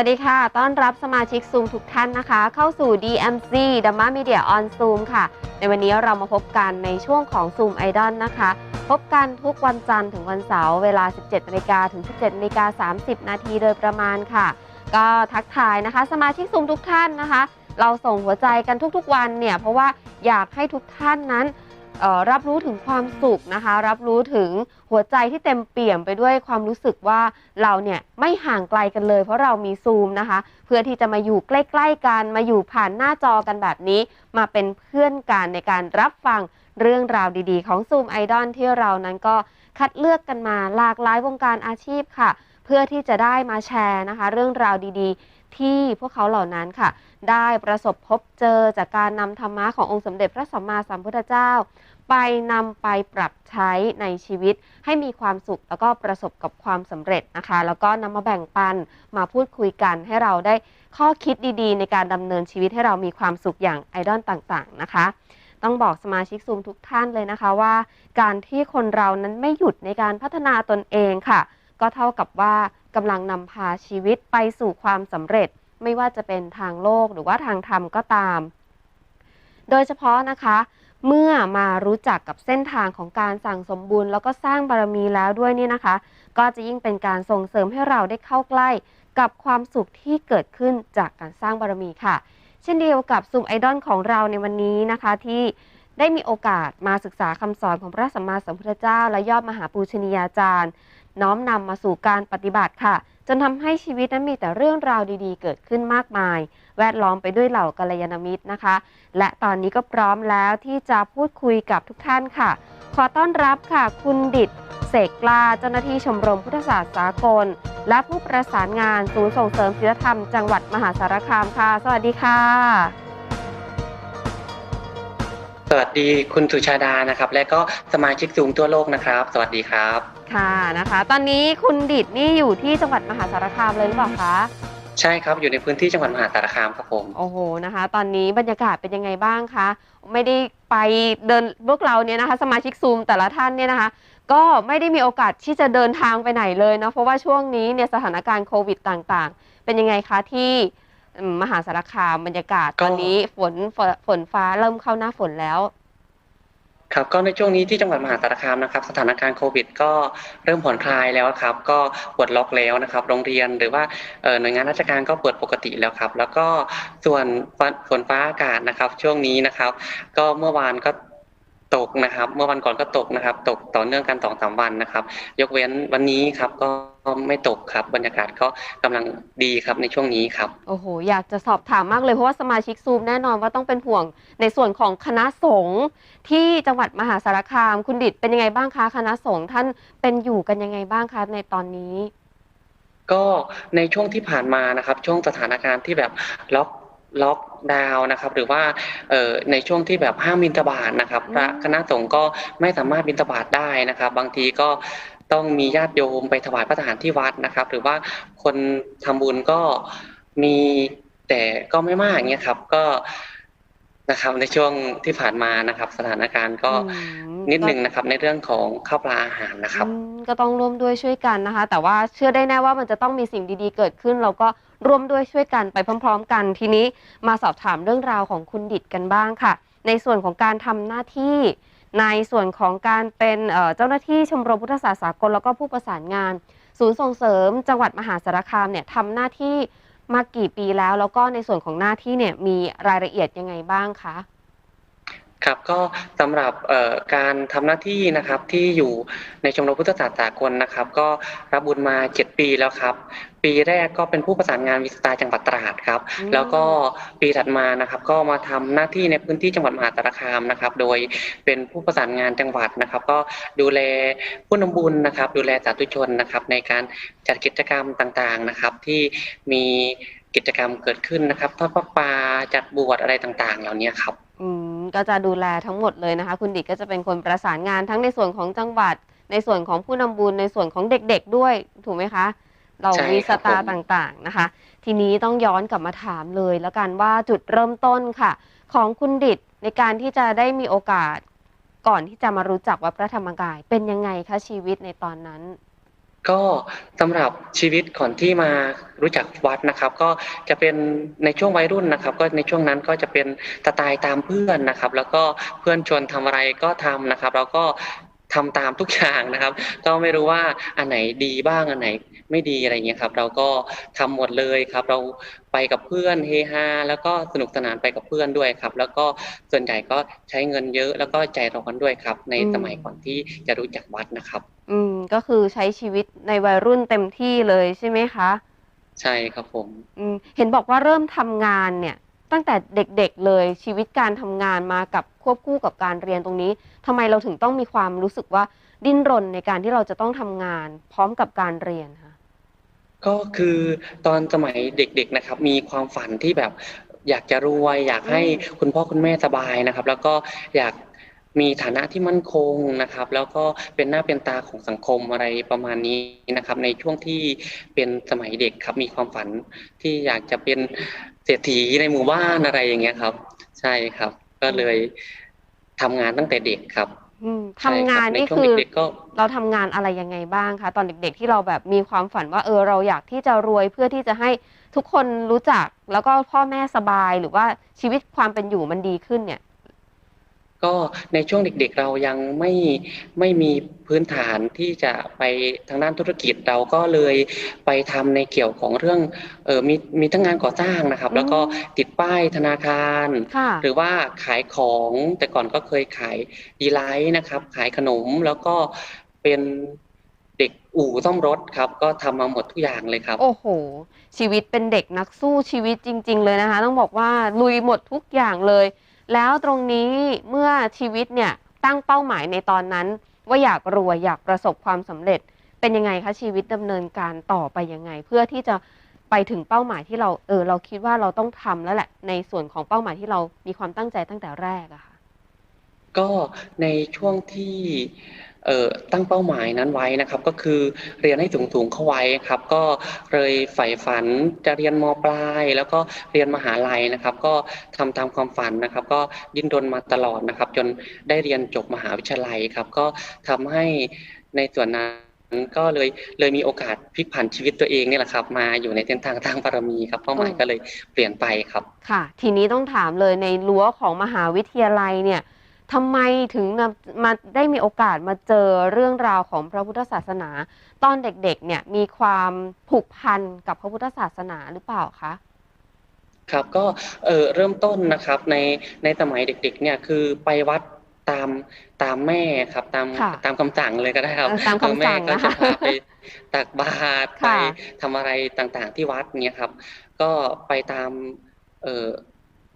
วัสดีค่ะ ต้อนรับสมาชิกซูมทุกท่านนะคะ เข้าสู่ DMC d h a m a Media on Zoom ค่ะ ในวันนี้เรามาพบกันในช่วงของ Zoom Idol นะคะ พบกันทุกวันจันทร์ถึงวันเสาร์เวลา 17นาฬิกาถึง 17นาฬิกา30 นาทีโดยประมาณค่ะ ก็ทักทายนะคะ สมาชิกซูมทุกท่านนะคะ เราส่งหัวใจกันทุกๆวันเนี่ย เพราะว่าอยากให้ทุกท่านนั้น รับรู้ถึงความสุขนะคะ รับรู้ถึงหัวใจที่เต็มเปี่ยมไปด้วยความรู้สึกว่าเราเนี่ยไม่ห่างไกลกันเลย เพราะเรามีซูมนะคะ เพื่อที่จะมาอยู่ใกล้ ๆ กันมาอยู่ผ่านหน้าจอกันแบบนี้ มาเป็นเพื่อนกันในการรับฟังเรื่องราวดีๆ ของซูมไอดอลที่เรานั้นก็คัดเลือกกันมาหลากหลายวงการอาชีพค่ะ เพื่อที่จะได้มาแชร์นะคะ เรื่องราวดีๆ ที่พวกเขาเหล่านั้นค่ะ ได้ประสบพบเจอจากการนำธรรมะขององค์สมเด็จพระสัมมาสัมพุทธเจ้า ไปนำไปปรับใช้ในชีวิต ให้มีความสุขแล้วก็ประสบกับความสำเร็จนะคะ แล้วก็นำมาแบ่งปันมาพูดคุยกันให้เราได้ข้อคิดดีๆ ในการดำเนินชีวิตให้เรามีความสุขอย่างไอดอลต่างๆนะคะต้องบอกสมาชิกซูมทุกท่านเลยนะคะว่า การที่คนเรานั้นไม่หยุดในการพัฒนาตนเองค่ะ ก็เท่ากับว่า กำลังนำพาชีวิตไปสู่ความสำเร็จ ไม่ว่าจะเป็นทางโลกหรือว่าทางธรรมก็ตาม โดยเฉพาะนะคะ เมื่อมารู้จักกับเส้นทางของการสั่งสมบุญแล้วก็สร้างบารมีแล้วด้วยนี่นะคะ ก็จะยิ่งเป็นการส่งเสริมให้เราได้เข้าใกล้กับความสุขที่เกิดขึ้นจากการสร้างบารมีค่ะ เช่นเดียวกับซูมไอดอลของเราในวันนี้นะคะที่ได้มีโอกาสมาศึกษาคำสอนของพระสัมมาสัมพุทธเจ้า และยอดมหาปูชนียาจารย์ น้อมนำมาสู่การปฏิบัติค่ะ จนทำให้ชีวิตนั้นมีแต่เรื่องราวดีๆ เกิดขึ้นมากมาย แวดล้อมไปด้วยเหล่ากัลยาณมิตรนะคะ และตอนนี้ก็พร้อมแล้วที่จะพูดคุยกับทุกท่านค่ะ ขอต้อนรับค่ะ คุณดิดเสกกลาเจ้าหน้าที่ชมรมพุทธศาสตร์สากล และผู้ประสานงานศูนย์ส่งเสริมศีลธรรมจังหวัดมหาสารคามค่ะ สวัสดีค่ะ สวัสดีคุณสุชาดานะครับ และก็สมาชิกสูงทั่วโลกนะครับ สวัสดีครับ ค่ะนะคะ ตอนนี้คุณดิดนี่อยู่ที่จังหวัดมหาสารคามเลยหรือเปล่าคะใช่ครับอยู่ในพื้นที่จังหวัดมหาสารคามครับผมโอ้โหนะคะ ตอนนี้บรรยากาศเป็นยังไงบ้างคะไม่ได้ไปเดินพวกเราเนี่ยนะคะ สมาชิกซูมแต่ละท่านเนี่ยนะคะ ก็ไม่ได้มีโอกาสที่จะเดินทางไปไหนเลยเนาะเพราะว่าช่วงนี้เนี่ยสถานการณ์โควิดต่างๆ เป็นยังไงคะที่อื มมหาสารคามบรรยากาศก็ตอนนี้ฝนฝนฝนฟ้าเริ่มเข้าหน้าฝนแล้ว ครับก็ในช่วงนี้ที่จังหวัดมหาสารคามนะครับ สถานการณ์โควิด ก็เริ่มผ่อนคลายแล้วครับ ก็ปลดล็อกแล้วนะครับ โรงเรียนหรือว่าเอ่อหน่วยงานราชการก็เปิดปกติแล้วครับ แล้วก็ส่วนฝนฝนฟ้าอากาศนะครับ ช่วงนี้นะครับ ก็เมื่อวานก็ ตกนะครับ เมื่อวันก่อนก็ตกนะครับ ตกต่อเนื่องกันสองสามวันนะครับ ยกเว้นวันนี้ครับก็ไม่ตกครับ บรรยากาศก็กำลังดีครับในช่วงนี้ครับโอ้โหอยากจะสอบถามมากเลยเพราะว่าสมาชิกซูมแน่นอนว่าต้องเป็นห่วงในส่วนของคณะสงฆ์ที่จังหวัดมหาสารคาม คุณดิดเป็นยังไงบ้างคะคณะสงฆ์ท่านเป็นอยู่กันยังไงบ้างคะในตอนนี้ ก็ในช่วงที่ผ่านมานะครับ ช่วงสถานการณ์ที่แบบล็อก ล็อกดาวน์นะครับหรือว่าเอ่อในช่วงที่แบบห้ามบินตบาตนะครับอืมพระคณะสงฆ์ก็ไม่สามารถบินตบาตได้นะครับ บางทีก็ต้องมีญาติโยมไปถวายพระทหารที่วัดนะครับ หรือว่าคนทำบุญก็มีแต่ก็ไม่มากเงี้ยครับ ก็นะครับ ในช่วงที่ผ่านมานะครับ สถานการณ์ก็อืมนิดหนึ่งนะครับ ในเรื่องของข้าวปลาอาหารนะครับอืมก็ต้องร่วมด้วยช่วยกันนะคะ แต่ว่าเชื่อได้แน่ว่ามันจะต้องมีสิ่งดีๆ เกิดขึ้นเราก็ ร่วมด้วยช่วยกันไปพร้อม ๆ กันทีนี้มาสอบถามเรื่องราวของคุณดิดกันบ้างค่ะ ในส่วนของการทำหน้าที่ ในส่วนของการเป็นเอ่อเจ้าหน้าที่ชมรมพุทธศาสตร์สากลแล้วก็ผู้ประสานงาน ศูนย์ส่งเสริม จังหวัดมหาสารคามเนี่ยทำหน้าที่มากี่ปีแล้ว แล้วก็ในส่วนของหน้าที่เนี่ยมีรายละเอียดยังไงบ้างคะ ครับก็สำหรับเอ่อการทำหน้าที่นะครับที่อยู่ในชมรมพุทธศาสตร์สากลนะครับ ก็รับบุญมา 7 ปีแล้วครับ ปีแรกก็เป็นผู้ประสานงานวิสตาจังหวัดตราดครับอืมแล้วก็ปีถัดมานะครับ ก็มาทำหน้าที่ในพื้นที่จังหวัดมหาสารคามนะครับ โดยเป็นผู้ประสานงานจังหวัดนะครับ ก็ดูแลผู้นำบุญนะครับ ดูแลสาธุชนนะครับ ในการจัดกิจกรรมต่างๆนะครับ ที่มีกิจกรรมเกิดขึ้นนะครับทอดพระป่าจัดบวชอะไรต่างๆ เหล่านี้ครับอืม ก็จะดูแลทั้งหมดเลยนะคะ คุณดิดก็จะเป็นคนประสานงานทั้งในส่วนของจังหวัด ในส่วนของผู้นำบุญในส่วนของเด็กๆด้วยถูกไหมคะเราใช่มีคสรับตาร์ผมต่างๆนะคะ ทีนี้ต้องย้อนกลับมาถามเลย แล้วกันว่าจุดเริ่มต้นค่ะ ของคุณดิดในการที่จะได้มีโอกาส ก่อนที่จะมารู้จักวัดพระธรรมกาย เป็นยังไงคะชีวิตในตอนนั้น ก็สำหรับชีวิตก่อนที่มารู้จักวัดนะครับ ก็จะเป็นในช่วงวัยรุ่นนะครับ ก็ในช่วงนั้นก็จะเป็นสไตล์ตามเพื่อนนะครับ แล้วก็เพื่อนชวนทำอะไรก็ทำนะครับ แล้วก็ทำตามทุกอย่างนะครับ ก็ไม่รู้ว่าอันไหนดีบ้างอันไหนไม่ดีอะไรเงี้ยครับ เราก็ทำหมดเลยครับ เราไปกับเพื่อนเฮฮาแล้วก็สนุกสนานไปกับเพื่อนด้วยครับ แล้วก็ส่วนใหญ่ก็ใช้เงินเยอะแล้วก็ใจร้อนด้วยครับ ในสมัยก่อนที่จะรู้จักวัดนะครับ อืม ก็คือใช้ชีวิตในวัยรุ่นเต็มที่เลยใช่ไหมคะ ใช่ครับผม อืม เห็นบอกว่าเริ่มทำงานเนี่ย ตั้งแต่เด็กๆเลยชีวิตการทำงานมากับควบคู่กับการเรียนตรงนี้ทำไมเราถึงต้องมีความรู้สึกว่าดิ้นรนในการที่เราจะต้องทำงาน พร้อมกับการเรียนคะ ก็คือตอนสมัยเด็กๆนะครับ มีความฝันที่แบบอยากจะรวย อยากให้คุณพ่อคุณแม่สบายนะครับ แล้วก็อยาก มีฐานะที่มั่นคงนะครับ แล้วก็เป็นหน้าเป็นตาของสังคมอะไรประมาณนี้นะครับ ในช่วงที่เป็นสมัยเด็กครับ มีความฝันที่อยากจะเป็นเศรษฐีในหมู่บ้านอะไรอย่างเงี้ยครับ ใช่ครับ ก็เลยทำงานตั้งแต่เด็กครับอืมใช่ทำคงารันบในนี่ช่วงคือเด็กๆก็เราทำงานอะไรยังไงบ้างคะตอนเด็ก ๆ ที่เราแบบมีความฝันว่าเออเราอยากที่จะรวยเพื่อที่จะให้ทุกคนรู้จักแล้วก็พ่อแม่สบายหรือว่าชีวิตความเป็นอยู่มันดีขึ้นเนี่ย ก็ในช่วงเด็ก ๆ เรายังไม่ไม่มีพื้นฐานที่จะไปทางด้านธุรกิจเราก็เลยไปทำในเกี่ยวของเรื่องเออมีมีทั้งงานก่อสร้างนะครับอืมแล้วก็ติดป้ายธนาคารค่ะหรือว่าขายของแต่ก่อนก็เคยขายดีไลท์นะครับ ขายขนมแล้วก็เป็นเด็กอู่ซ่อมรถครับ ก็ทำมาหมดทุกอย่างเลยครับ โอ้โห ชีวิตเป็นเด็กนักสู้ชีวิตจริง ๆ เลยนะคะ ต้องบอกว่าลุยหมดทุกอย่างเลย แล้วตรงนี้เมื่อชีวิตเนี่ยตั้งเป้าหมายในตอนนั้น ว่าอยากรวยอยากประสบความสำเร็จเป็นยังไงคะชีวิตดำเนินการต่อไปยังไง เพื่อที่จะไปถึงเป้าหมายที่เราเออเราคิดว่าเราต้องทำแล้วแหละ ในส่วนของเป้าหมายที่เรามีความตั้งใจตั้งแต่แรกอะค่ะก็ในช่วงที่ ตั้งเป้าหมายนั้นไว้นะครับ ก็คือเรียนให้สูงๆเข้าไว้ครับ ก็เลยใฝ่ฝันจะเรียนมปลาย แล้วก็เรียนมหาลัยนะครับ ก็ทำตามความฝันนะครับ ก็ดิ้นรนมาตลอดนะครับ จนได้เรียนจบมหาวิทยาลัยครับ ก็ทำให้ในส่วนนั้นก็เลยเลยมีโอกาสพลิกผันชีวิตตัวเองนี่แหละครับ มาอยู่ในเส้นทางทางบารมีครับเป้าหมายก็เลยเปลี่ยนไปครับ ค่ะ ทีนี้ต้องถามเลยในรั้วของมหาวิทยาลัยเนี่ย ทำไมถึงมามาได้มีโอกาสมาเจอเรื่องราวของพระพุทธศาสนา ตอนเด็กๆเนี่ยมีความผูกพันกับพระพุทธศาสนาหรือเปล่าคะครับก็เออเริ่มต้นนะครับในในสมัยเด็กๆเนี่ยคือไปวัดตามตามแม่ครับตามค่ะตามคำสั่งเลยก็ได้ครับเออตามคำสั่งเออแม่ก็นะคะจะพาไปตักบาตรไปค่ะทำอะไรต่างๆที่วัดเนี่ยครับ ก็ไปตามเอ่อ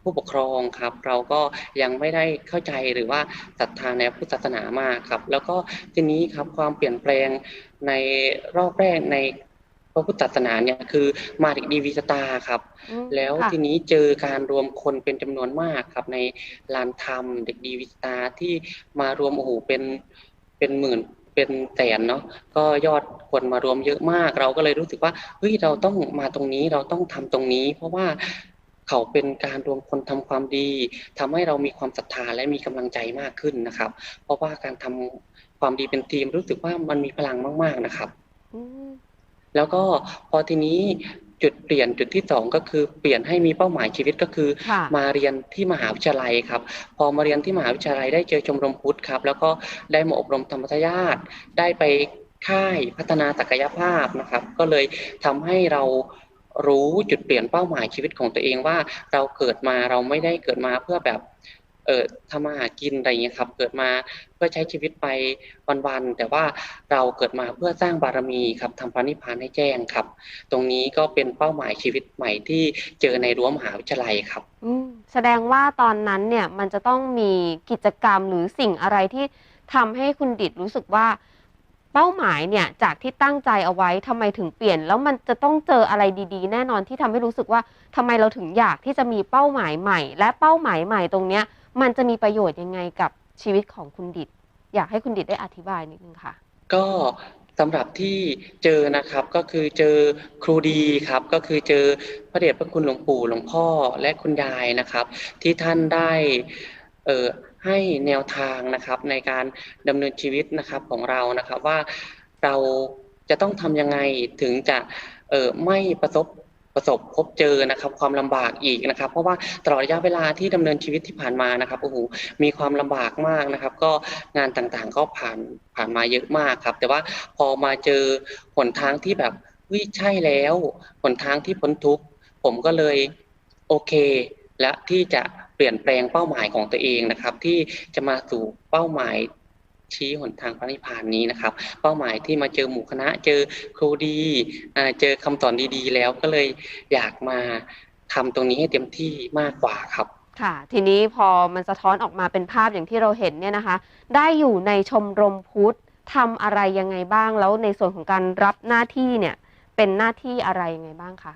ผู้ปกครองครับ เราก็ยังไม่ได้เข้าใจหรือว่าศรัทธาในพุทธศาสนามากครับ แล้วก็ทีนี้ครับความเปลี่ยนแปลงในรอบแรกในพระพุทธศาสนาเนี่ยคือมาจากดีวีสตาร์ครับอืมแล้วค่ะทีนี้เจอการรวมคนเป็นจำนวนมากครับ ในลานธรรมเด็กดีวิสตาที่มารวมโอ้โหเป็นเป็นหมื่นเป็นแสนเนาะก็ยอดคนมารวมเยอะมาก เราก็เลยรู้สึกว่าเฮ้ยเราต้องมาตรงนี้เราต้องทำตรงนี้ เพราะว่า เขาเป็นการรวมคนทำความดีทำให้เรามีความศรัทธาและมีกำลังใจมากขึ้นนะครับ เพราะว่าการทำความดีเป็นทีมรู้สึกว่ามันมีพลังมาก ๆนะครับอืมแล้วก็พอทีนี้จุดเปลี่ยนจุดที่สองก็คือเปลี่ยนให้มีเป้าหมายชีวิตก็คือค่ะมาเรียนที่มหาวิทยาลัยครับ พอมาเรียนที่มหาวิทยาลัยได้เจอชมรมพุทธครับ แล้วก็ได้มาอบรมธรรมทายาทได้ไปค่ายพัฒนาศักยภาพนะครับ ก็เลยทำให้เรา รู้จุดเปลี่ยนเป้าหมายชีวิตของตัวเองว่าเราเกิดมาเราไม่ได้เกิดมาเพื่อแบบเออทำมาหากินอะไรอย่างเงี้ยครับ เกิดมาเพื่อใช้ชีวิตไปวันๆแต่ว่าเราเกิดมาเพื่อสร้างบารมีครับทำพระนิพพานให้แจ้งครับ ตรงนี้ก็เป็นเป้าหมายชีวิตใหม่ที่เจอในรั้วมหาวิทยาลัยครับอืแสดงว่าตอนนั้นเนี่ยมันจะต้องมีกิจกรรมหรือสิ่งอะไรที่ทำให้คุณดิดรู้สึกว่า เป้าหมายเนี่ยจากที่ตั้งใจเอาไว้ทำไมถึงเปลี่ยน แล้วมันจะต้องเจออะไรดีๆ แน่นอนที่ทำให้รู้สึกว่าทำไมเราถึงอยากที่จะมีเป้าหมายใหม่ และเป้าหมายใหม่ตรงเนี้ยมันจะมีประโยชน์ยังไงกับชีวิตของคุณดิดอยากให้คุณดิดได้อธิบายนิดนึงค่ะ ก็สำหรับที่เจอนะครับก็คือเจอครูดีครับก็คือเจอพระเดชพระคุณหลวงปู่หลวงพ่อและคุณยายนะครับ ที่ท่านได้เอ่อ ให้แนวทางนะครับในการดำเนินชีวิตนะครับของเรานะครับว่าเราจะต้องทำยังไงถึงจะเออไม่ประสบประสบพบเจอนะครับความลำบากอีกนะครับ เพราะว่าตลอดระยะเวลาที่ดำเนินชีวิตที่ผ่านมานะครับโอ้โหมีความลำบากมากนะครับ ก็งานต่างๆก็ผ่านผ่านมาเยอะมากครับ แต่ว่าพอมาเจอหนทางที่แบบเฮ้ยใช่แล้วหนทางที่พ้นทุกข์ผมก็เลยโอเค และที่จะ ลี่ยนแปลงเป้าหมายของตัวเองนะครับ ที่จะมาสู่เป้าหมายชี้หนทางพระนิพพานนี้นะครับ เป้าหมายที่มาเจอหมู่คณะเจอครูดีเจอคำสอนดีๆ แล้วก็เลยอยากมาทำตรงนี้ให้เต็มที่มากกว่าครับค่ะทีนี้พอมันสะท้อนออกมาเป็นภาพอย่างที่เราเห็นเนี่ยนะคะ ได้อยู่ในชมรมพุทธทำอะไรยังไงบ้างแล้วในส่วนของการรับหน้าที่เนี่ยเป็นหน้าที่อะไรยังไงบ้างคะ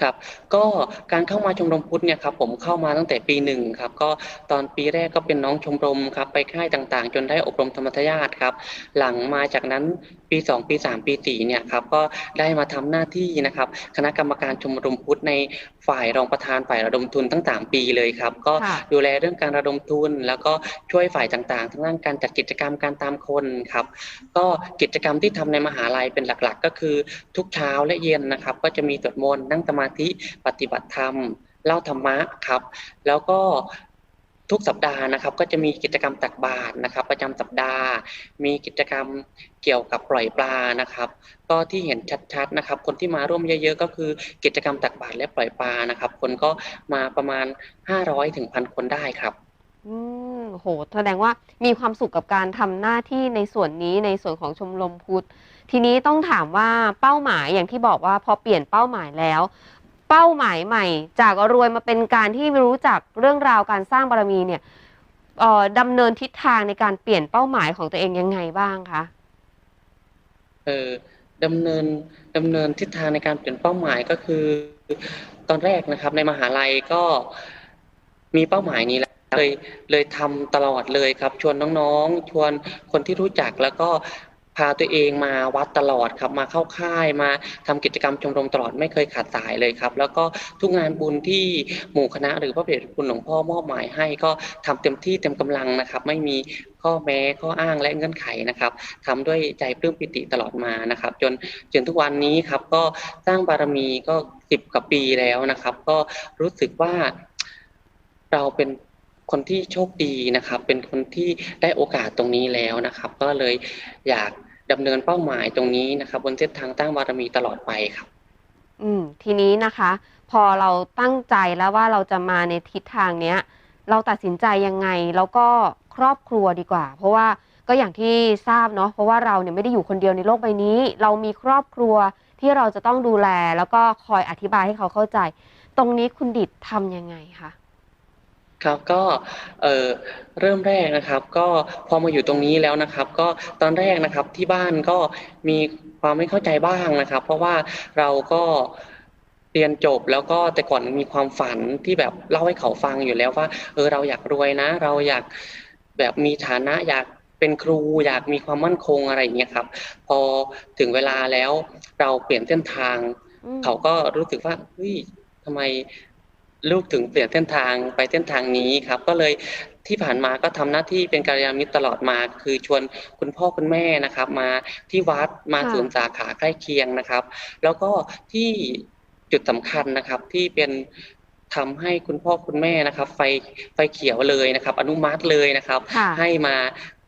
ครับก็การเข้ามาชมรมพุทธเนี่ยครับผมเข้ามาตั้งแต่ปีหนึ่งครับก็ตอนปีแรกก็เป็นน้องชมรมครับไปค่ายต่างๆ จนได้อบรมธรรมทายาทครับหลังมาจากนั้นปี 2 ปี 3 ปี4เนี่ยครับก็ได้มาทำหน้าที่นะครับคณะกรรมการชมรมพุทธในฝ่ายรองประธานฝ่ายระดมทุนตั้ง 3 ปีเลยครับ ก็ค่ะดูแลเรื่องการระดมทุน แล้วก็ช่วยฝ่ายต่างๆ ทั้งด้านการจัดกิจกรรมการตามคนครับ ก็กิจกรรมที่ทำในมหาลัยเป็นหลักๆ ก็คือทุกเช้าและเย็นนะครับ ก็จะมีสวดมนต์นั่งสมาธิปฏิบัติธรรมเล่าธรรมะครับ แล้วก็ ทุกสัปดาห์นะครับ ก็จะมีกิจกรรมตักบาตรนะครับ ประจำสัปดาห์ มีกิจกรรมเกี่ยวกับปล่อยปลานะครับ ก็ที่เห็นชัดๆนะครับ คนที่มาร่วมเยอะๆ ก็คือกิจกรรมตักบาตรและปล่อยปลานะครับ คนก็มาประมาณ 500ถึงพันคนได้ครับอืมโหแสดงว่ามีความสุขกับการทำหน้าที่ในส่วนนี้ในส่วนของชมรมพุทธ ทีนี้ต้องถามว่าเป้าหมายอย่างที่บอกว่าพอเปลี่ยนเป้าหมายแล้ว เป้าหมายใหม่ จากรวยมาเป็นการที่รู้จักเรื่องราวการสร้างบารมีเนี่ยดำเนินทิศทางในการเปลี่ยนเป้าหมายของตัวเองยังไงบ้างคะเออดำเนินดำเนินทิศทางในการเปลี่ยนเป้าหมายก็คือ ตอนแรกนะครับ ในมหาลัยก็มีเป้าหมายนี้แล้วเลยเลยทำตลอดเลยครับ ชวนน้องๆ ชวนคนที่รู้จักแล้วก็ พาตัวเองมาวัดตลอดครับมาเข้าค่ายมาทำกิจกรรมชมรมตลอดไม่เคยขาดสายเลยครับ แล้วก็ทุกงานบุญที่หมู่คณะหรือพระเดชคุณหลวงพ่อมอบหมายให้ก็ทำเต็มที่เต็มกำลังนะครับ ไม่มีข้อแม้ข้ออ้างและเงื่อนไขนะครับทำด้วยใจปลื้มปิติตลอดมานะครับ จนจนทุกวันนี้ครับก็สร้างบารมีก็สิบกว่าปีแล้วนะครับ ก็รู้สึกว่าเราเป็น คนที่โชคดีนะครับ เป็นคนที่ได้โอกาสตรงนี้แล้วนะครับ ก็เลยอยากดำเนินเป้าหมายตรงนี้นะครับ บนเส้นทางตั้งบารมีตลอดไปครับ อืมทีนี้นะคะ พอเราตั้งใจแล้วว่าเราจะมาในทิศทางเนี้ย เราตัดสินใจยังไงแล้วก็ครอบครัวดีกว่า เพราะว่าก็อย่างที่ทราบเนาะเพราะว่าเราเนี่ยไม่ได้อยู่คนเดียวในโลกใบนี้ เรามีครอบครัวที่เราจะต้องดูแล แล้วก็คอยอธิบายให้เขาเข้าใจ ตรงนี้คุณดิดทำยังไงคะ ครับก็เอ่อเริ่มแรกนะครับ ก็พอมาอยู่ตรงนี้แล้วนะครับ ก็ตอนแรกนะครับที่บ้านก็มีความไม่เข้าใจบ้างนะครับ เพราะว่าเราก็เรียนจบแล้วก็แต่ก่อนมีความฝันที่แบบเล่าให้เขาฟังอยู่แล้วว่า เออเราอยากรวยนะ เราอยากแบบมีฐานะอยากเป็นครูอยากมีความมั่นคงอะไรอย่างเงี้ยครับ พอถึงเวลาแล้วเราเปลี่ยนเส้นทางอืมเขาก็รู้สึกว่าเฮ้ยทำไม ลูกถึงเปลี่ยนเส้นทางไปเส้นทางนี้ครับ ก็เลยที่ผ่านมาก็ทำหน้าที่เป็นกัลยาณมิตรตลอดมา คือชวนคุณพ่อคุณแม่นะครับ มาที่วัดมาค่ะศูนย์สาขาใกล้เคียงนะครับ แล้วก็ที่จุดสำคัญนะครับที่เป็นทำให้คุณพ่อคุณแม่นะครับ ไฟไฟเขียวเลยนะครับ อนุมัติเลยนะครับค่ะให้มา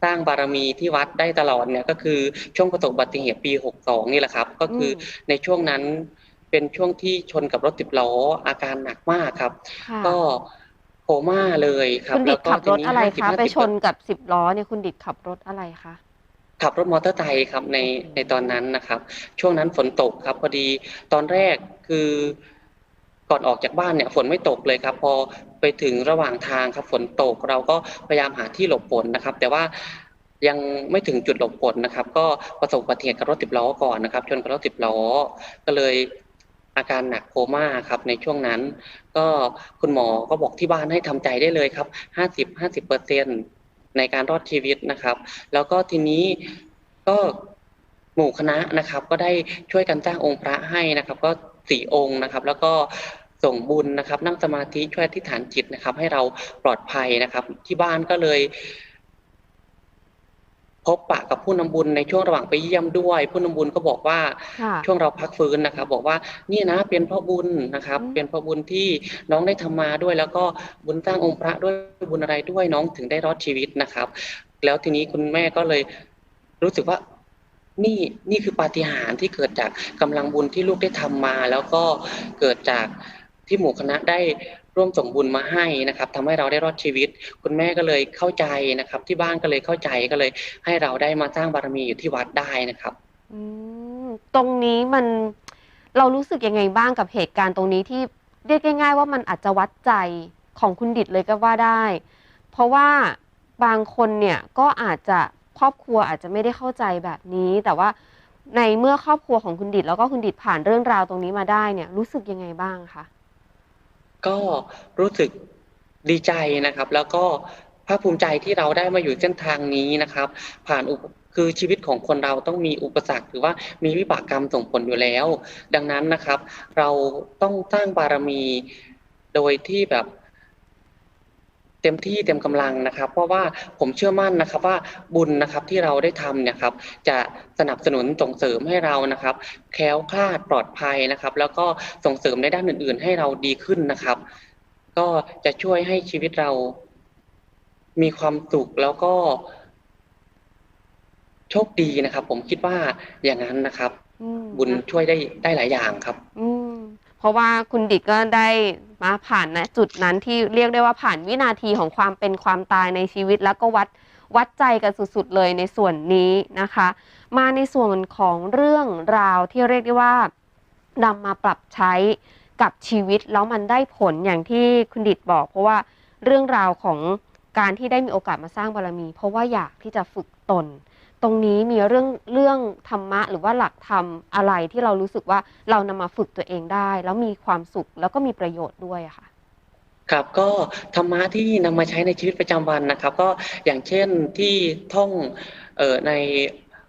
สร้างบารมีที่วัดได้ตลอดเนี่ยก็คือช่วงประสบอุบัติเหตุปี 62 นี่แหละครับ ก็คืออมในช่วงนั้น เป็นช่วงที่ชนกับรถติดล้ออาการหนักมากครับ ค่ะก็โคม่าเลยครับ คุณดิดแล้วก็ขับรถทีนี้อะไร50คะ50ไปชนกับสิบล้อเนี่ยคุณดิดขับรถอะไรคะ ขับรถมอเตอร์ไซค์ครับในในตอนนั้นนะครับ ช่วงนั้นฝนตกครับพอดีตอนแรกคือก่อนออกจากบ้านเนี่ยฝนไม่ตกเลยครับ พอไปถึงระหว่างทางครับฝนตกเราก็พยายามหาที่หลบฝนนะครับ แต่ว่ายังไม่ถึงจุดหลบฝนนะครับ ก็ประสบอุบัติเหตุกับรถติดล้อก่อนนะครับชนกับรถติดล้อ ก็เลย อาการหนักโคม่าครับในช่วงนั้น ก็คุณหมอก็บอกที่บ้านให้ทำใจได้เลยครับห้าสิบห้าสิบเปอร์เซ็นในการรอดชีวิตนะครับ แล้วก็ทีนี้ก็หมู่คณะนะครับ ก็ได้ช่วยกันสร้างองค์พระให้นะครับ ก็สี่องค์นะครับ แล้วก็ส่งบุญนะครับ นั่งสมาธิช่วยอธิษฐานจิตนะครับ ให้เราปลอดภัยนะครับ ที่บ้านก็เลย พบปะกับผู้นำบุญในช่วงระหว่างไปเยี่ยมด้วย ผู้นำบุญก็บอกว่าค่ะช่วงเราพักฟื้นนะครับ บอกว่านี่นะเป็นเพราะบุญนะครับอืมเป็นเพราะบุญที่น้องได้ทำมาด้วย แล้วก็บุญสร้างองค์พระด้วยบุญอะไรด้วยน้องถึงได้รอดชีวิตนะครับ แล้วทีนี้คุณแม่ก็เลยรู้สึกว่านี่นี่คือปาฏิหาริย์ที่เกิดจากกำลังบุญที่ลูกได้ทำมา แล้วก็เกิดจากที่หมู่คณะได้ ร่วมส่งบุญมาให้นะครับทำให้เราได้รอดชีวิต คุณแม่ก็เลยเข้าใจนะครับ ที่บ้านก็เลยเข้าใจก็เลย ให้เราได้มาสร้างบารมีอยู่ที่วัดได้นะครับอตรงนี้มันเรารู้สึกยังไงบ้างกับเหตุการณ์ตรงนี้ที่เรียกง่าย ๆ ว่ามันอาจจะวัดใจของคุณดิดเลยก็ว่าได้ เพราะว่าบางคนเนี่ยก็อาจจะครอบครัวอาจจะไม่ได้เข้าใจแบบนี้ แต่ว่าในเมื่อครอบครัวของคุณดิดแล้วก็คุณดิดผ่านเรื่องราวตรงนี้มาได้เนี่ย รู้สึกยังไงบ้างคะ ก็รู้สึกดีใจนะครับ แล้วก็ภาคภูมิใจที่เราได้มาอยู่เส้นทางนี้นะครับ ผ่านอุคือชีวิตของคนเราต้องมีอุปสรรคหรือว่ามีวิบากกรรมส่งผลอยู่แล้ว ดังนั้นนะครับ เราต้องสร้างบารมีโดยที่แบบ เต็มที่เต็มกำลังนะครับ เพราะว่าผมเชื่อมั่นนะครับว่าบุญนะครับที่เราได้ทำเนี่ยครับจะสนับสนุนส่งเสริมให้เรานะครับ แคล้วคลาดปลอดภัยนะครับ แล้วก็ส่งเสริมในด้านอื่น ๆ ให้เราดีขึ้นนะครับ ก็จะช่วยให้ชีวิตเรา มีความสุขแล้วก็ โชคดีนะครับ ผมคิดว่าอย่างนั้นนะครับอืมบุญช่วยได้ได้หลายอย่างครับ อืมเพ ราะว่าคุณดิดก็ได้มาผ่านนะจุดนั้นที่เรียกได้ว่าผ่านวินาทีของความเป็นความตายในชีวิต แล้วก็วัดวัดใจกันสุดๆเลยในส่วนนี้นะคะ มาในส่วนของเรื่องราวที่เรียกได้ว่านำมาปรับใช้กับชีวิตแล้วมันได้ผลอย่างที่คุณดิดบอก เพราะว่าเรื่องราวของการที่ได้มีโอกาสมาสร้างบารมี เพราะว่าอยากที่จะฝึกตน ตรงนี้มีเรื่องเรื่องธรรมะ หรือว่าหลักธรรมอะไรที่เรารู้สึกว่าเรานำมาฝึกตัวเองได้ แล้วมีความสุขแล้วก็มีประโยชน์ด้วยค่ะครับก็ธรรมะที่นำมาใช้ในชีวิตประจำวันนะครับ ก็อย่างเช่นที่ท่องเอ่อใน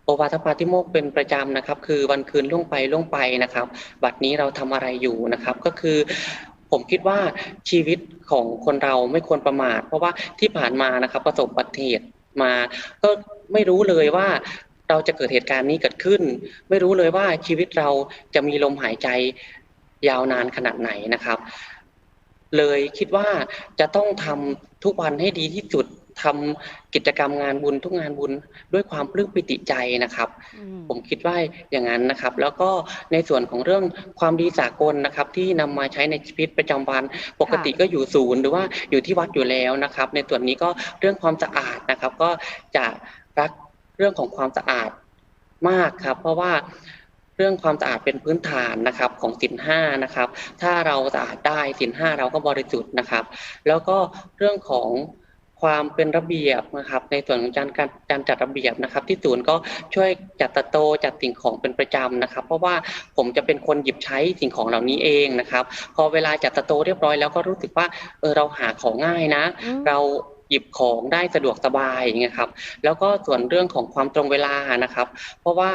โอวาทปาติโมกเป็นประจำนะครับ คือวันคืนล่วงไปล่วงไปนะครับ บัดนี้เราทำอะไรอยู่นะครับ ก็คือผมคิดว่าชีวิตของคนเราไม่ควรประมาท เพราะว่าที่ผ่านมานะครับประสบอุบัติเหตุมาก็ ไม่รู้เลยว่าเราจะเกิดเหตุการณ์นี้เกิดขึ้น ไม่รู้เลยว่าชีวิตเราจะมีลมหายใจยาวนานขนาดไหนนะครับ เลยคิดว่าจะต้องทำทุกวันให้ดีที่สุดทำกิจกรรมงานบุญทุกงานบุญด้วยความปลื้มปิติใจนะครับอืมผมคิดว่าอย่างนั้นนะครับ แล้วก็ในส่วนของเรื่องความดีสากลนะครับ ที่นำมาใช้ในชีวิตประจำวันปกติก็อยู่ศูนย์หรือว่าอยู่ที่วัดอยู่แล้วนะครับ ในส่วนนี้ก็เรื่องความสะอาดนะครับ ก็จะ รักเรื่องของความสะอาดมากครับ เพราะว่าเรื่องความสะอาดเป็นพื้นฐานนะครับของสินห้านะครับ ถ้าเราสะอาดได้สินห้าเราก็บริสุทธิ์นะครับ แล้วก็เรื่องของความเป็นระเบียบนะครับ ในส่วนของการการการจัดระเบียบนะครับ ที่ศูนย์ก็ช่วยจัดตะโตจัดสิ่งของเป็นประจำนะครับ เพราะว่าผมจะเป็นคนหยิบใช้สิ่งของเหล่านี้เองนะครับ พอเวลาจัดตะโตเรียบร้อยแล้วก็รู้สึกว่าเออเราหาของง่ายนะอืมเรา หยิบของได้สะดวกสบายอย่างเงี้ยครับ แล้วก็ส่วนเรื่องของความตรงเวลานะครับ เพราะว่า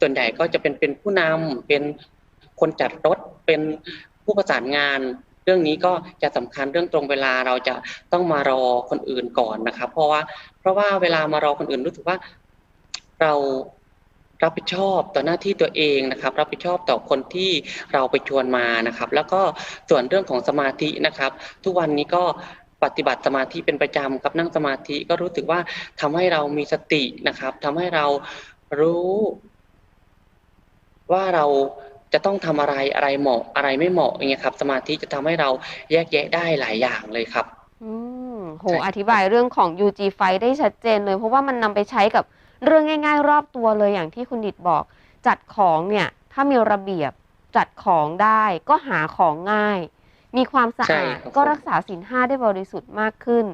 ส่วนใหญ่ก็จะเป็นเป็นผู้นำเป็นคนจัดรถเป็นผู้ประสานงาน เรื่องนี้ก็จะสำคัญเรื่องตรงเวลาเราจะต้องมารอคนอื่นก่อนนะครับ เพราะว่าเพราะว่าเวลามารอคนอื่นรู้สึกว่าเรารับผิดชอบต่อหน้าที่ตัวเองนะครับ รับผิดชอบต่อคนที่เราไปชวนมานะครับ แล้วก็ส่วนเรื่องของสมาธินะครับ ทุกวันนี้ก็ ปฏิบัติสมาธิเป็นประจำครับนั่งสมาธิก็รู้สึกว่าทำให้เรามีสตินะครับทำให้เรารู้ ว่าเราจะต้องทำอะไรอะไรเหมาะอะไรไม่เหมาะอย่างเงี้ยครับ สมาธิจะทำให้เราแยกแยะได้หลายอย่างเลยครับ อืมโหอธิบายเรื่องของ UG f i ได้ชัดเจนเลย เพราะว่ามันนำไปใช้กับเรื่องง่าย ๆ รอบตัวเลยอย่างที่คุณดิดบอก จัดของเนี่ย ถ้ามีระเบียบจัดของได้ ก็หาของง่าย มีความสะใช่อาดครับก็ผม รักษาศีลห้าได้บริสุทธิ์มากขึ้น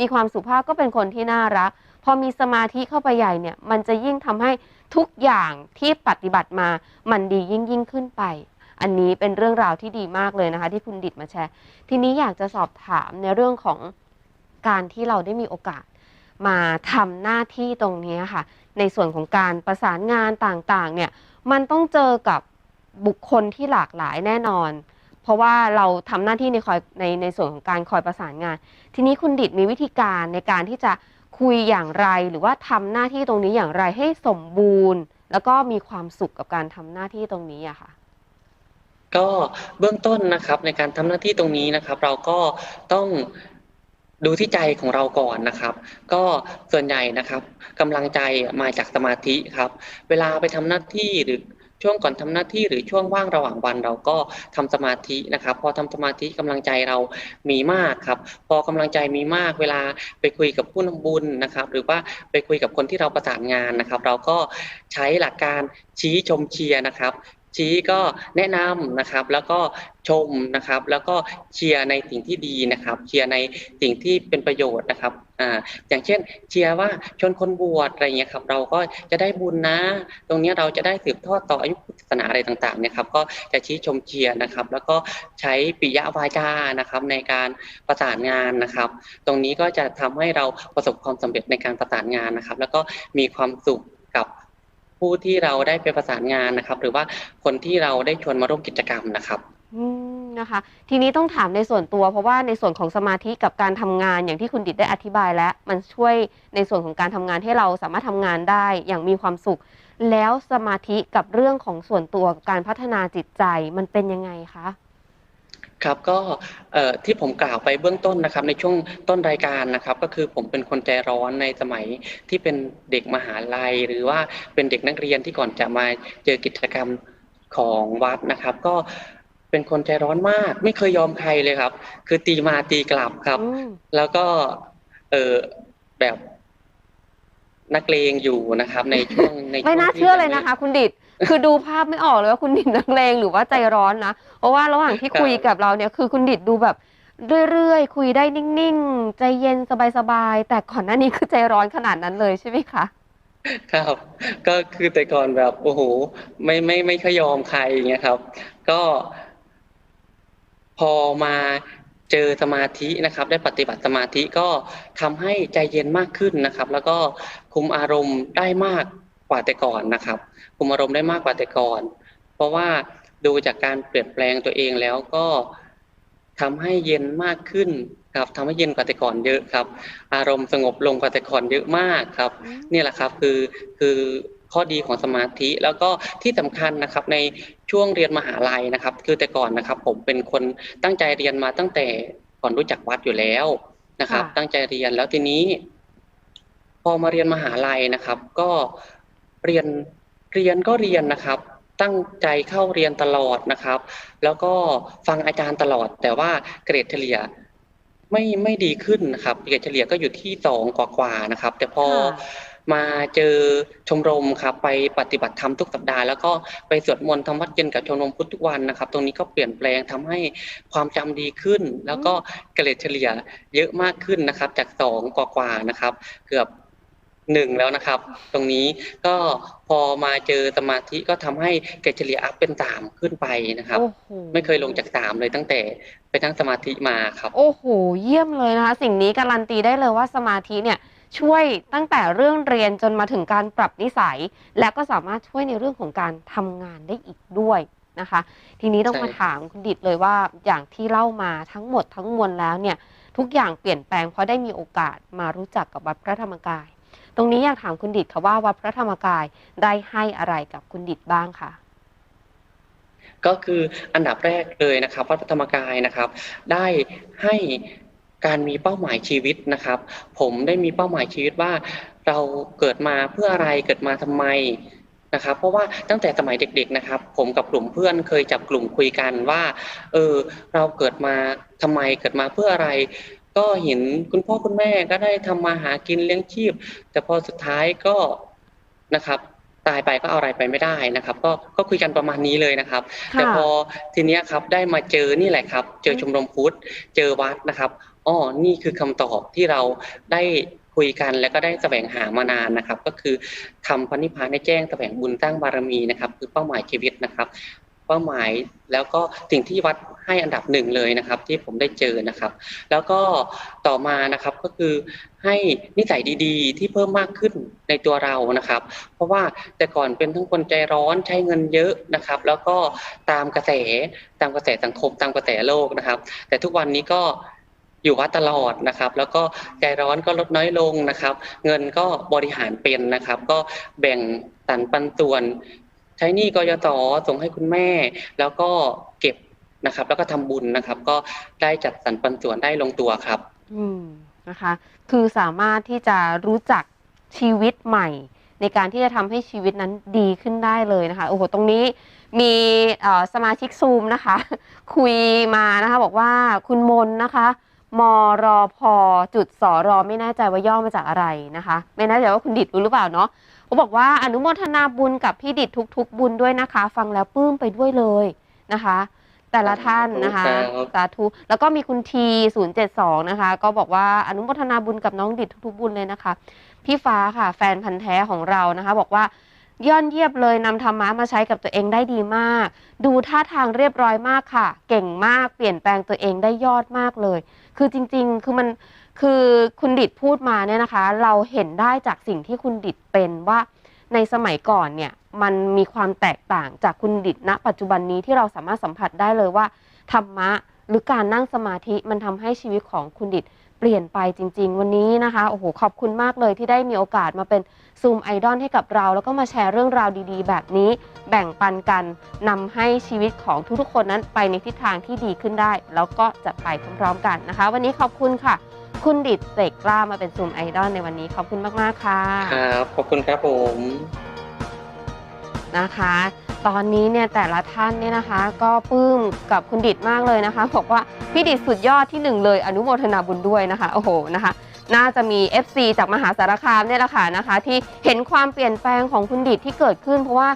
มีความสุภาพก็เป็นคนที่น่ารัก พอมีสมาธิเข้าไปใหญ่เนี่ย มันจะยิ่งทำให้ทุกอย่างที่ปฏิบัติมามันดียิ่งยิ่งขึ้นไป อันนี้เป็นเรื่องราวที่ดีมากเลยนะคะ ที่คุณดิดมาแชร์ ทีนี้อยากจะสอบถามในเรื่องของการที่เราได้มีโอกาส มาทำหน้าที่ตรงนี้ค่ะ ในส่วนของการประสานงานต่างๆ เนี่ย มันต้องเจอกับบุคคลที่หลากหลายแน่นอน เพราะว่าเราทำหน้าที่ในคอยในในส่วนของการคอยประสานงาน ทีนี้คุณดิดมีวิธีการในการที่จะคุยอย่างไร หรือว่าทำหน้าที่ตรงนี้อย่างไรให้สมบูรณ์ แล้วก็มีความสุขกับการทำหน้าที่ตรงนี้อะค่ะก็เบื้องต้นนะครับในการทำหน้าที่ตรงนี้นะครับ เราก็ต้องดูที่ใจของเราก่อนนะครับ ก็ส่วนใหญ่นะครับกำลังใจมาจากสมาธิครับ เวลาไปทำหน้าที่หรือ ช่วงก่อนทำหน้าที่หรือช่วงว่างระหว่างวันเราก็ทำสมาธินะครับ พอทำสมาธิกำลังใจเรามีมากครับ พอกำลังใจมีมากเวลาไปคุยกับผู้นำบุญนะครับ หรือว่าไปคุยกับคนที่เราประสานงานนะครับ เราก็ใช้หลักการชี้ชมเชียร์นะครับ ชี้ก็แนะนำนะครับ แล้วก็ชมนะครับ แล้วก็เชียร์ในสิ่งที่ดีนะครับ เชียร์ในสิ่งที่เป็นประโยชน์นะครับอ่าอย่างเช่น เชียร์ว่าชวนคนบวชอะไรเงี้ยครับ เราก็จะได้บุญนะ ตรงนี้เราจะได้สืบทอดต่ออายุพุทธศาสนาอะไรต่างๆเนี่ยครับ ก็จะชี้ชมเชียร์นะครับ แล้วก็ใช้ปิยวาจานะครับ ในการประสานงานนะครับ ตรงนี้ก็จะทำให้เราประสบความสำเร็จในการประสานงานนะครับ แล้วก็มีความสุขกับ ผู้ที่เราได้ไปประสานงานนะครับ หรือว่าคนที่เราได้ชวนมาร่วมกิจกรรมนะครับอืมนะคะ ทีนี้ต้องถามในส่วนตัว เพราะว่าในส่วนของสมาธิกับการทำงานอย่างที่คุณดิดได้อธิบายแล้ว มันช่วยในส่วนของการทำงานให้เราสามารถทำงานได้อย่างมีความสุข แล้วสมาธิกับเรื่องของส่วนตัวการพัฒนาจิตใจมันเป็นยังไงคะ ครับก็เอ่อที่ผมกล่าวไปเบื้องต้นนะครับ ในช่วงต้นรายการนะครับ ก็คือผมเป็นคนใจร้อนในสมัยที่เป็นเด็กมหาลัย หรือว่าเป็นเด็กนักเรียนที่ก่อนจะมาเจอกิจกรรมของวัดนะครับ ก็เป็นคนใจร้อนมากไม่เคยยอมใครเลยครับ คือตีมาตีกลับครับอืมแล้วก็เออแบบนักเลงอยู่นะครับ ในช่วงในช่วงไม่น่าที่เชื่อเลยงไม่นะคะ คุณดิด คือดูภาพไม่ออกเลยว่าคุณดิดนักเลงหรือว่าใจร้อนนะ เพราะว่าระหว่างที่คุยกับเราเนี่ยคือคุณดิดดูแบบเรื่อยๆ คุยได้นิ่งๆ ใจเย็นสบายๆ แต่ก่อนหน้านี้คือใจร้อนขนาดนั้นเลยใช่ไหมคะ ครับ ก็คือแต่ก่อนแบบโอ้โหไม่ไม่ไม่ค่อยยอมใครอย่างเงี้ยครับ ก็พอมาเจอสมาธินะครับ ได้ปฏิบัติสมาธิก็ทำให้ใจเย็นมากขึ้นนะครับ แล้วก็คุมอารมณ์ได้มาก กว่าแต่ก่อนนะครับ คุมอารมณ์ได้มากกว่าแต่ก่อน เพราะว่าดูจากการเปลี่ยนแปลงตัวเองแล้วก็ทำให้เย็นมากขึ้นครับทำให้เย็นกว่าแต่ก่อนเยอะครับ อารมณ์สงบลงกว่าแต่ก่อนเยอะมากครับ นี่แหละครับคือคือข้อดีของสมาธิแล้วก็ที่สำคัญนะครับในช่วงเรียนมหาลัยนะครับ คือแต่ก่อนนะครับ ผมเป็นคนตั้งใจเรียนมาตั้งแต่ก่อนรู้จักวัดอยู่แล้วนะครับค่ะตั้งใจเรียนแล้วทีนี้ พอมาเรียนมหาลัยนะครับ ก็ เรียนเรียนก็เรียนนะครับ ตั้งใจเข้าเรียนตลอดนะครับ แล้วก็ฟังอาจารย์ตลอด แต่ว่าเกรดเฉลี่ยไม่ไม่ดีขึ้นนะครับเกรดเฉลี่ยก็อยู่ที่สองกว่าๆนะครับ แต่พอค่ะมาเจอชมรมครับไปปฏิบัติธรรมทุกสัปดาห์แล้วก็ไปสวดมนต์ทำวัดเย็นกับชมรมพุทธทุกวันนะครับ ตรงนี้ก็เปลี่ยนแปลงทำให้ความจำดีขึ้น แล้วก็เกรดเฉลี่ยเยอะมากขึ้นนะครับ จากสองกว่าๆนะครับ เกือบ หนึ่งแล้วนะครับ ตรงนี้ก็พอมาเจอสมาธิก็ทำให้เกรดเฉลี่ยอัพเป็นสามขึ้นไปนะครับโอ้โหไม่เคยลงจากสามเลยตั้งแต่ไปนั่งสมาธิมาครับ โอ้โห เยี่ยมเลยนะคะ สิ่งนี้การันตีได้เลยว่าสมาธิเนี่ยช่วยตั้งแต่เรื่องเรียนจนมาถึงการปรับนิสัย และก็สามารถช่วยในเรื่องของการทำงานได้อีกด้วยนะคะ ทีนี้ต้องใช่มาถามคุณดิดเลยว่าอย่างที่เล่ามาทั้งหมดทั้งมวลแล้วเนี่ยทุกอย่างเปลี่ยนแปลงเพราะได้มีโอกาสมารู้จักกับวัดพระธรรมกายต รงนี้อยากถามคุณดิดค่ะว่าวัดพระธรรมกายได้ให้อะไรกับคุณดิดบ้างคะก็คืออันดับแรกเลยนะครับวัดพระธรรมกายนะครับ ได้ให้การมีเป้าหมายชีวิตนะครับ ผมได้มีเป้าหมายชีวิตว่า เราเกิดมาเพื่ออะไรเกิดมาทำไมนะครับ เพราะว่าตั้งแต่สมัยเด็ก ๆนะครับ ผมกับกลุ่มเพื่อนเคยจับกลุ่มคุยกันว่า เออเราเกิดมาทำไมเกิดมาเพื่ออะไร ก็เห็นคุณพ่อคุณแม่ก็ได้ทำมาหากินเลี้ยงชีพ แต่พอสุดท้ายก็นะครับ ตายไปก็เอาอะไรไปไม่ได้นะครับ ก็ก็คุยกันประมาณนี้เลยนะครับ แต่พอทีเนี้ยครับได้มาเจอนี่แหละครับ เจอชมรมพุทธเจอวัดนะครับอ๋อนี่คือคำตอบที่เราได้คุยกันแล้วก็ได้แสวงหามานานนะครับ ก็คือทำพันิพพานให้แจ้งแสวงบุญสร้างบารมีนะครับ คือเป้าหมายชีวิตนะครับ เป้าหมายแล้วก็สิ่งที่วัดให้อันดับหนึ่งเลยนะครับ ที่ผมได้เจอนะครับ แล้วก็ต่อมานะครับก็คือให้นิสัยดีๆ ที่เพิ่มมากขึ้นในตัวเรานะครับ เพราะว่าแต่ก่อนเป็นทั้งคนใจร้อนใช้เงินเยอะนะครับ แล้วก็ตามกระแสตามกระแสสังคมตามกระแสโลกนะครับ แต่ทุกวันนี้ก็อยู่วัดตลอดนะครับ แล้วก็ใจร้อนก็ลดน้อยลงนะครับ เงินก็บริหารเป็นนะครับ ก็แบ่งสรรปันส่วน ใช้หนี้กยศส่งให้คุณแม่ แล้วก็เก็บนะครับ แล้วก็ทำบุญนะครับ ก็ได้จัดสรรปันส่วนได้ลงตัวครับ อืมนะคะ คือสามารถที่จะรู้จักชีวิตใหม่ ในการที่จะทำให้ชีวิตนั้นดีขึ้นได้เลยนะคะโอ้โหตรงนี้มีสมาชิกซูมนะคะ คุยมานะคะ บอกว่าคุณมนนะคะมรอพจุดสอรอไม่แน่ใจว่าย่อมาจากอะไรนะคะ ไม่แน่ใจว่าคุณดิดรู้หรือเปล่าเนาะ เขาบอกว่าอนุโมทนาบุญกับพี่ดิดทุก ๆ บุญด้วยนะคะ ฟังแล้วปลื้มไปด้วยเลยนะคะ แต่ละท่านนะคะครับสาธุแล้วก็มีคุณที072นะคะ ก็บอกว่าอนุโมทนาบุญกับน้องดิดทุก ๆ บุญเลยนะคะ พี่ฟ้าค่ะ แฟนพันธ์แท้ของเรานะคะ บอกว่าย่อนเยียบเลยนำธรรมะมาใช้กับตัวเองได้ดีมาก ดูท่าทางเรียบร้อยมากค่ะ เก่งมากเปลี่ยนแปลงตัวเองได้ยอดมากเลย คือจริง ๆ คือมัน คือคุณดิดพูดมาเนี่ยนะคะ เราเห็นได้จากสิ่งที่คุณดิดเป็นว่าในสมัยก่อนเนี่ยมันมีความแตกต่างจากคุณดิดณ ปัจจุบันนี้ที่เราสามารถสัมผัสได้เลยว่า ธรรมะหรือการนั่งสมาธิมันทำให้ชีวิตของคุณดิดเปลี่ยนไปจริง ๆ วันนี้นะคะโอ้โหขอบคุณมากเลยที่ได้มีโอกาสมาเป็นซูมไอดอลให้กับเรา แล้วก็มาแชร์เรื่องราวดีๆ แบบนี้ แบ่งปันกันนำให้ชีวิตของทุกๆคนนั้นไปในทิศทางที่ดีขึ้นได้ แล้วก็จะไปพร้อมๆกันนะคะ วันนี้ขอบคุณค่ะ คุณดิดเสกกล้ามาเป็นซูมไอดอลในวันนี้ขอบคุณมาก ๆ ค่ะ ครับ ขอบคุณครับผม นะคะ ตอนนี้เนี่ยแต่ละท่านเนี่ยนะคะ ก็ปลื้มกับคุณดิดมากเลยนะคะ บอกว่าพี่ดิดสุดยอดที่หนึ่งเลย อนุโมทนาบุญด้วยนะคะ โอ้โหนะคะ น่าจะมี FC จากมหาสารคามเนี่ยแหละค่ะนะคะ ที่เห็นความเปลี่ยนแปลงของคุณดิดที่เกิดขึ้น เพราะว่า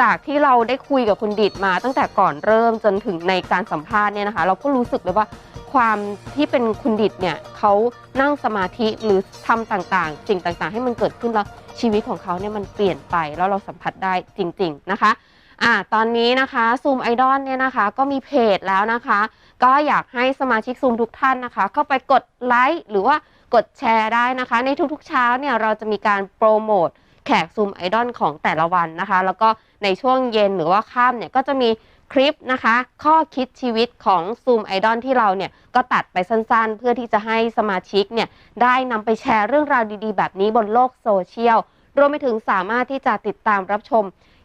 จากที่เราได้คุยกับคุณดิดมาตั้งแต่ก่อนเริ่มจนถึงในการสัมภาษณ์เนี่ยนะคะ เราก็รู้สึกเลยว่า ความที่เป็นคุณดิดเนี่ยเขานั่งสมาธิหรือทำต่างๆ สิ่งต่างๆ ให้มันเกิดขึ้นแล้วชีวิตของเขาเนี่ยมันเปลี่ยนไปแล้วเราสัมผัสได้จริง ๆนะคะอ่าตอนนี้นะคะซูมไอดอลเนี่ยนะคะก็มีเพจแล้วนะคะ ก็อยากให้สมาชิกซูมทุกท่านนะคะ เข้าไปกดไลค์หรือว่ากดแชร์ได้นะคะ ในทุกๆเช้าเนี่ยเราจะมีการโปรโมทแขกซูมไอดอลของแต่ละวันนะคะ แล้วก็ในช่วงเย็นหรือว่าค่ำเนี่ยก็จะมี คลิปนะคะ ข้อคิดชีวิตของซูมไอดอลที่เราเนี่ย ก็ตัดไปสั้นๆ เพื่อที่จะให้สมาชิกเนี่ย ได้นำไปแชร์เรื่องราวดีๆ แบบนี้บนโลกโซเชียล รวมไปถึงสามารถที่จะติดตามรับชม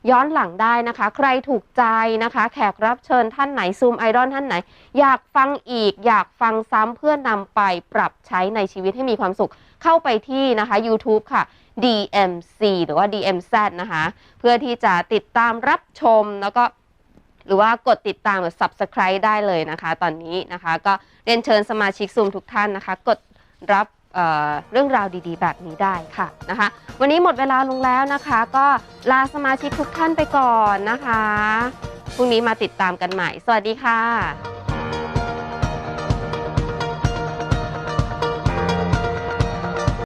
ย้อนหลังได้นะคะ ใครถูกใจนะคะ แขกรับเชิญท่านไหนซูมไอดอลท่านไหน อยากฟังอีก อยากฟังซ้ำเพื่อนำไปปรับใช้ในชีวิตให้มีความสุข เข้าไปที่นะคะ YouTube ค่ะ DMC หรือว่า DMZ นะคะ เพื่อที่จะติดตามรับชมแล้วก็ หรือว่ากดติดตามหรือ Subscribe ได้เลยนะคะ ตอนนี้นะคะ ก็เรียนเชิญสมาชิกซูมทุกท่านนะคะ กดรับเเรื่องราวดีๆ แบบนี้ได้ค่ะนะคะ วันนี้หมดเวลาลงแล้วนะคะ ก็ลาสมาชิกทุกท่านไปก่อนนะคะพรุ่งนี้มาติดตามกันใหม่ สวัสดีค่ะ